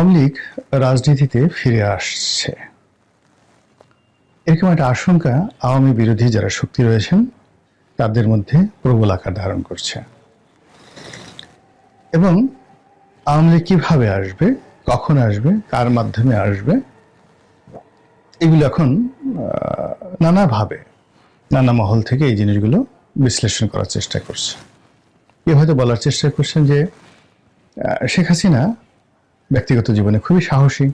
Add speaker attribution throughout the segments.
Speaker 1: আওয়ামী লীগ রাজনীতিতে ফিরে আসছে। এরকম একটা আশঙ্কা আওয়ামী বিরোধী যারা শক্তি রয়েছেন, তাদের মধ্যে প্রবল আকার ধারণ করছে। এবং আওয়ামী লীগ কীভাবে আসবে, কখন আসবে, কার মাধ্যমে আসবে, এগুলো এখন নানাভাবে, নানা মহল থেকে এই জিনিসগুলো বিশ্লেষণ করার চেষ্টা করছে। কেউ হয়তো বলার চেষ্টা করছেন যে শেখ হাসিনা ব্যক্তিগত জীবনে খুবই সাহসী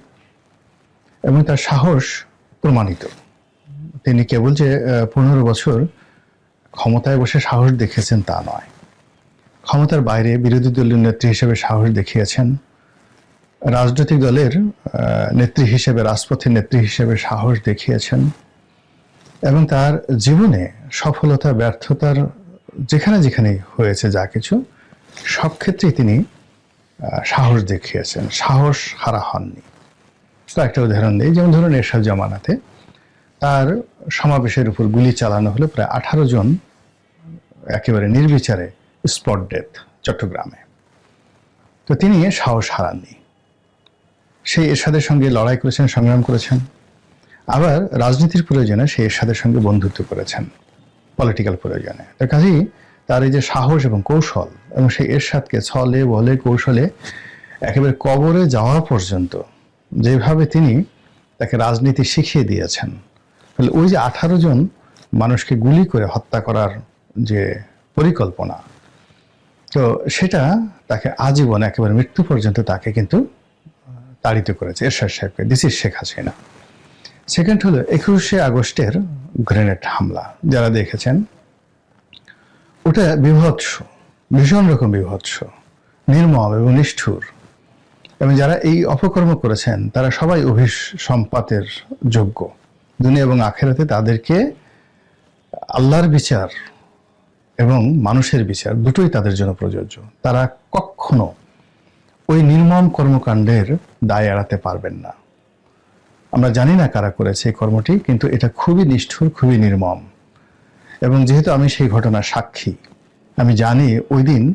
Speaker 1: এবং তার সাহস প্রমাণিত। তিনি কেবল যে পনেরো বছর ক্ষমতায় বসে সাহস দেখিয়েছেন তা নয়। ক্ষমতার বাইরে বিরোধী দলীয় নেত্রী হিসেবে সাহস দেখিয়েছেন। রাজনৈতিক দলের নেত্রী হিসেবে, রাজপথের নেত্রী হিসেবে সাহস দেখিয়েছেন এবং তার জীবনে সফলতা, ব্যর্থতার যেখানে যেখানে হয়েছে যা কিছু, সব ক্ষেত্রেই তিনি সাহস দেখিয়েছেন। সাহস হারা হননি। কয়েকটা উদাহরণ দিই। যেমন ধরুন এরশাদ জামানাতে তার সমাবেশের উপর গুলি চালানো হলো প্রায় আঠারো জন একেবারে নির্বিচারে স্পট ডেথ চট্টগ্রামে। তো তিনি সাহস হারাননি। সেই এরশাদের সঙ্গে লড়াই করেছেন, সংগ্রাম করেছেন। আবার রাজনীতির প্রয়োজনে সেই এরশাদের সঙ্গে বন্ধুত্ব করেছেন পলিটিক্যাল প্রয়োজনে। তো কাজেই তার এই যে সাহস এবং কৌশল এবং সেই এরশাদকে ছলে, বলে, কৌশলে একেবারে কবরে যাওয়া পর্যন্ত যেভাবে তিনি তাকে রাজনীতি শিখিয়ে দিয়েছেন, তাহলে ওই যে আঠারো জন মানুষকে গুলি করে হত্যা করার যে পরিকল্পনা, তো সেটা তাকে আজীবন একেবারে মৃত্যু পর্যন্ত তাকে কিন্তু তাড়িত করেছে এরশাদ সাহেবকে, this is Sheikh Hasina. Second হলো একুশে আগস্টের গ্রেনেড হামলা, যারা দেখেছেন ওটা বিভৎস, ভীষণ রকম বিভৎস, নির্মম এবং নিষ্ঠুর। এবং যারা এই অপকর্ম করেছেন, তারা সবাই অভিস সম্পাতের যোগ্য। দুনিয়া এবং আখেরাতে তাদেরকে আল্লাহর বিচার এবং মানুষের বিচার দুটোই তাদের জন্য প্রযোজ্য। তারা কখনো ওই নির্মম কর্মকাণ্ডের দায় এড়াতে পারবেন না। আমরা জানি না কারা করেছে এই কর্মটি, কিন্তু এটা খুবই নিষ্ঠুর, খুবই নির্মম। এবং যেহেতু আমি সেই ঘটনার সাক্ষী, আমি জানি ওই দিন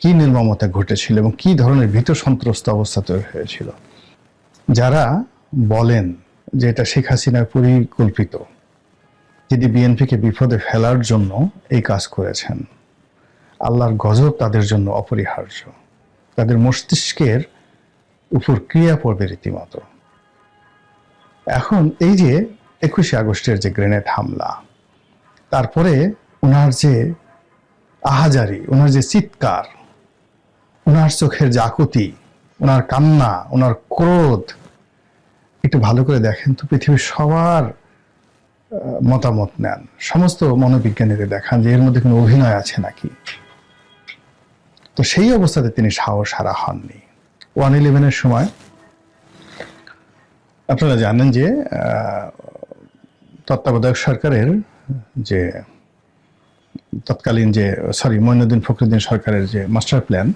Speaker 1: কি নির্মমতা ঘটেছিল এবং কি ধরনের ভীত সন্ত্রস্ত অবস্থা তৈরি হয়েছিল। যারা বলেন যে এটা শেখ হাসিনার পরিকল্পিত তিনি বিএনপিকে বিপদে ফেলার জন্য এই কাজ করেছেন, আল্লাহর গজব তাদের জন্য অপরিহার্য। তাদের মস্তিষ্কের উপর ক্রিয়া পড়বে রীতিমতো। এখন এই যে একুশে আগস্টের যে গ্রেনেড হামলা তারপরে ওনার যে আহাজারি ওনার যে চিৎকার ওনার চোখের যে আকুতি ওনার কান্না ওনার ক্রোধ, একটু ভালো করে দেখেন তো পৃথিবীর সবার মতামত নেন। সমস্ত মনোবিজ্ঞানীদের দেখান যে এর মধ্যে কোনো অভিনয় আছে নাকি। তো সেই অবস্থাতে তিনি সাহস হারা হননি। ওয়ান ইলেভেনের সময় আপনারা জানেন যে তত্ত্বাবধায়ক সরকারের যে তৎকালীন যে সরি মইনুদ্দিন ফখরুদ্দিন সরকারের যে মাস্টার প্ল্যান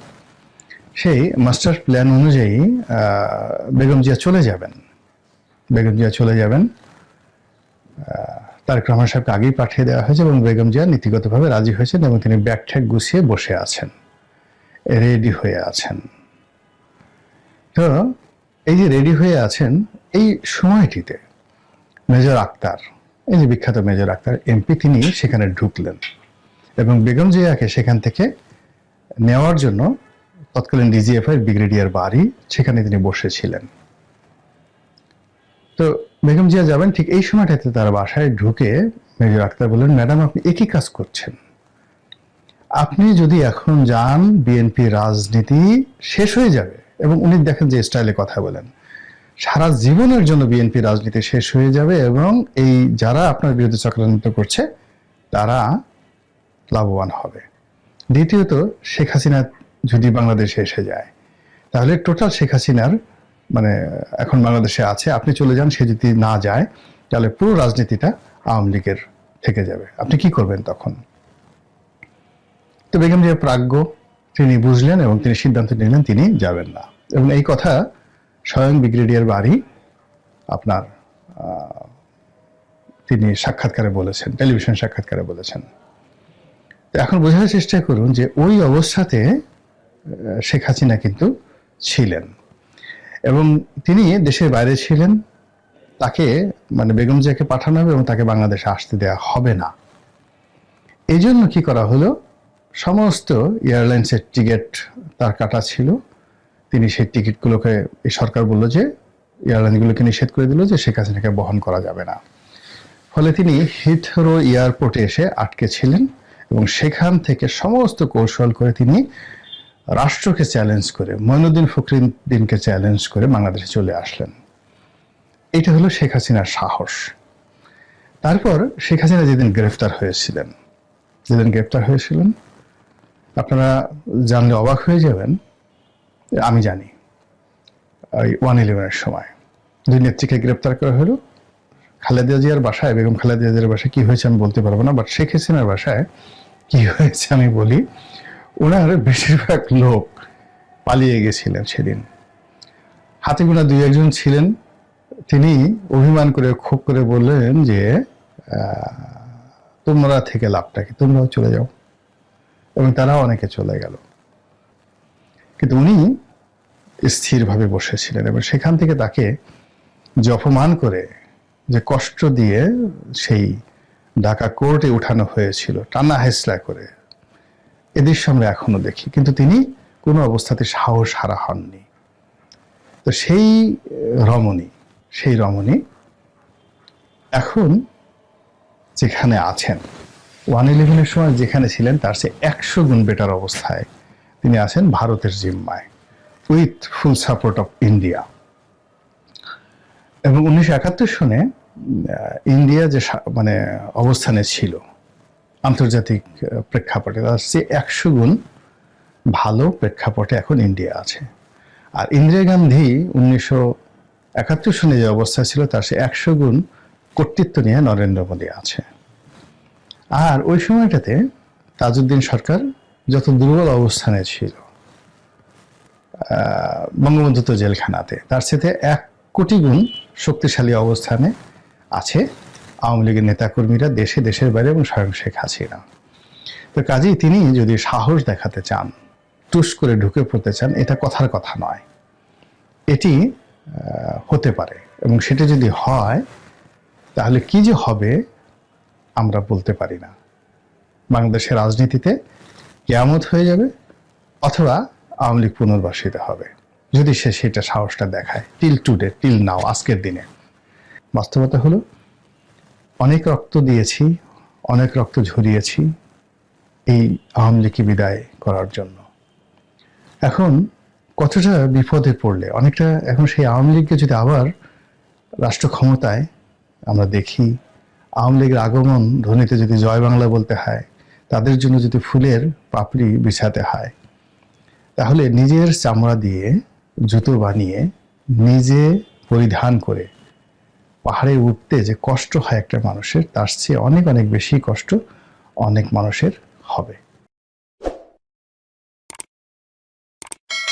Speaker 1: সেই মাস্টার প্ল্যান অনুযায়ী বেগম জিয়া চলে যাবেন। বেগম জিয়া চলে যাবেন। তারেক রহমান সাহেবকে আগেই পাঠিয়ে দেওয়া হয়েছে এবং বেগম জিয়া নীতিগতভাবে রাজি হয়েছেন এবং তিনি ব্যাগ ঠ্যাগ গুছিয়ে বসে আছেন রেডি হয়ে আছেন। তো, এই যে রেডি হয়ে আছেন, এই সময়টিতে মেজর আক্তার এই যে বিখ্যাত মেজর আক্তার এমপি, তিনি সেখানে ঢুকলেন। এবং বেগম জিয়াকে সেখান থেকে নেওয়ার জন্য তৎকালীন ডিজিএফ এর ব্রিগেডিয়ার বাড়ি, সেখানে তিনি বসেছিলেন। তো বেগম জিয়া যাবেন, ঠিক এই সময়টাতে তার বাসায় ঢুকে মেজর আক্তার বললেন, ম্যাডাম, আপনি একই কাজ করছেন। আপনি যদি এখন যান, বিএনপি রাজনীতি শেষ হয়ে যাবে। এবং উনি দেখেন যে স্টাইলে কথা বলেন। সারা জীবনের জন্য বিএনপি রাজনীতি শেষ হয়ে যাবে এবং এই যারা আপনার বিরুদ্ধে চক্রান্ত করছে, তারা লাভবান হবে। দ্বিতীয়ত, শেখ হাসিনা যদি বাংলাদেশে এসে যায়, তাহলে টোটাল শেখ হাসিনার মানে এখন বাংলাদেশে আছে, আপনি চলে যান, সে যদি না যায়, তাহলে পুরো রাজনীতিটা আওয়ামী লীগের থেকে যাবে। আপনি কি করবেন তখন? তো বেগম জিয়া প্রাজ্ঞ, তিনি বুঝলেন এবং তিনি সিদ্ধান্ত নিলেন, তিনি যাবেন না। এবং এই কথা স্বয়ং ব্রিগেডিয়ার বাড়ি আপনার তিনি সাক্ষাৎকারে বলেছেন, টেলিভিশন সাক্ষাৎকারে বলেছেন। এখন বোঝার চেষ্টা করুন যে ওই অবস্থাতে শেখ হাসিনা কিন্তু ছিলেন। এবং তিনি দেশের বাইরে ছিলেন, তাকে মানে বেগম জিয়াকে পাঠানো হবে এবং তাকে বাংলাদেশে আসতে দেওয়া হবে না। এই জন্য কি করা হলো? সমস্ত এয়ারলাইন্সের টিকিট তার কাটা ছিল। তিনি সেই টিকিটগুলোকে সরকার বলল যে, এয়ারলাইনগুলোকে নিষেধ করে দিল যে শেখ হাসিনাকে বহন করা যাবে না। ফলে তিনি হিথরো এয়ারপোর্টে এসে আটকে ছিলেন এবং সেখান থেকে সমস্ত কৌশল করে তিনি রাষ্ট্রকে চ্যালেঞ্জ করে, মইনুদ্দিন ফখরুদ্দিনকে চ্যালেঞ্জ করে বাংলাদেশে চলে আসলেন। এটা হলো শেখ হাসিনার সাহস। তারপর শেখ হাসিনা যেদিন গ্রেফতার হয়েছিলেন, যেদিন গ্রেফতার হয়েছিলেন, আপনারা জানলে অবাক হয়ে যাবেন আমি জানি। ওই ওয়ান ইলেভেনের সময়। দুই নেত্রীকে গ্রেপ্তার করা হলো। খালেদা জিয়ার বাসায়, বেগম খালেদা জিয়ার বাসায় কি হয়েছে আমি বলতে পারব না বাট শেখ হাসিনার বাসায় কি হয়েছে আমি বলি, ওনার বেশিরভাগ লোক পালিয়ে গেছিলেন সেদিন। হাতে গোনা দুই একজন ছিলেন। তিনি অভিমান করে, ক্ষোভ করে বললেন যে তোমরা থেকে লাভটা কি? তোমরাও চলে যাও। এবং তারাও অনেকে চলে গেল। কিন্তু উনি স্থিরভাবে বসেছিলেন এবং সেখান থেকে তাকে যে অপমান করে যে কষ্ট দিয়ে সেই ঢাকা কোর্টে উঠানো হয়েছিল, টানা হেসলা করে। এ দৃশ্য আমরা এখনও দেখি, কিন্তু তিনি কোনো অবস্থাতে সাহস হারা হননি। তো সেই রমণী সেই রমণী এখন যেখানে আছেন, ওয়ান ইলেভেনের সময় যেখানে ছিলেন, তার সে একশো গুণ বেটার অবস্থায় তিনি আছেন ভারতের জিম্মায়, with full support of India. এবং উনিশশো একাত্তর সনে ইন্ডিয়া যে মানে অবস্থানে ছিল, আন্তর্জাতিক প্রেক্ষাপটে, তার সে একশো গুণ ভালো প্রেক্ষাপটে এখন ইন্ডিয়া আছে। আর ইন্দিরা গান্ধী উনিশশো একাত্তর সনে যে অবস্থা ছিল, তার সে একশো গুণ কর্তৃত্ব নিয়ে নরেন্দ্র মোদী আছে। আর ওই সময়টাতে তাজউদ্দিন সরকার যত দুর্বল অবস্থানে ছিল আহ, বঙ্গবন্ধু তো জেলখানাতে তার সাথে এক কোটি গুণ শক্তিশালী অবস্থানে আছে আওয়ামী লীগের নেতাকর্মীরা দেশে দেশের বাইরে এবং স্বয়ং শেখ হাসিনা। তো কাজেই তিনি যদি সাহস দেখাতে চান টুস করে ঢুকে পড়তে চান এটা কথার কথা নয়। এটি হতে পারে এবং সেটা যদি হয় তাহলে কি যে হবে আমরা বলতে পারি না। বাংলাদেশের রাজনীতিতে কেয়ামত হয়ে যাবে অথবা আওয়ামী লীগ পুনর্বাসিত হবে। যদি সে সেটা সাহসটা দেখায় টিল টুডে টিল নাও আজকের দিনে। বাস্তবতা হলো, অনেক রক্ত দিয়েছি, অনেক রক্ত ঝরিয়েছি এই আওয়ামী লীগকে বিদায় করার জন্য। এখন কতটা বিপদে পড়লে, অনেকটা এখন সেই আওয়ামী লীগকে যদি আবার রাষ্ট্র ক্ষমতায় আমরা দেখি, আওয়ামী লীগের আগমন ধ্বনিতে যদি জয় বাংলা বলতে হয় তাদের জন্য যদি ফুলের পাপড়ি বিছাতে হয়, তাহলে নিজের চামড়া দিয়ে জুতো বানিয়ে নিজে পরিধান করে পাহাড়ে উঠতে যে কষ্ট হয় একটা মানুষের, তার চেয়ে অনেক অনেক বেশি কষ্ট অনেক মানুষের হবে।